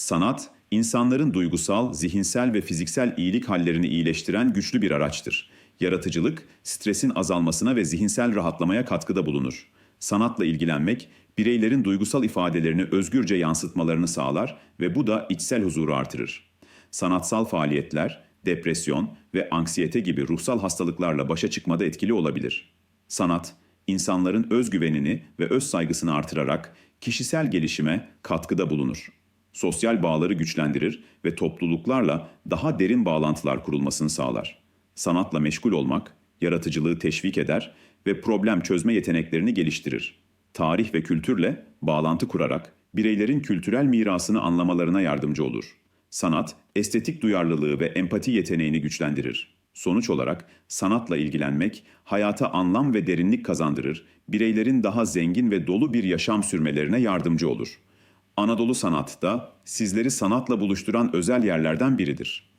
Sanat, insanların duygusal, zihinsel ve fiziksel iyilik hallerini iyileştiren güçlü bir araçtır. Yaratıcılık, stresin azalmasına ve zihinsel rahatlamaya katkıda bulunur. Sanatla ilgilenmek, bireylerin duygusal ifadelerini özgürce yansıtmalarını sağlar ve bu da içsel huzuru artırır. Sanatsal faaliyetler, depresyon ve anksiyete gibi ruhsal hastalıklarla başa çıkmada etkili olabilir. Sanat, insanların özgüvenini ve öz saygısını artırarak kişisel gelişime katkıda bulunur. Sosyal bağları güçlendirir ve topluluklarla daha derin bağlantılar kurulmasını sağlar. Sanatla meşgul olmak, yaratıcılığı teşvik eder ve problem çözme yeteneklerini geliştirir. Tarih ve kültürle bağlantı kurarak bireylerin kültürel mirasını anlamalarına yardımcı olur. Sanat, estetik duyarlılığı ve empati yeteneğini güçlendirir. Sonuç olarak sanatla ilgilenmek hayata anlam ve derinlik kazandırır, bireylerin daha zengin ve dolu bir yaşam sürmelerine yardımcı olur. Anadolu Sanat da sizleri sanatla buluşturan özel yerlerden biridir.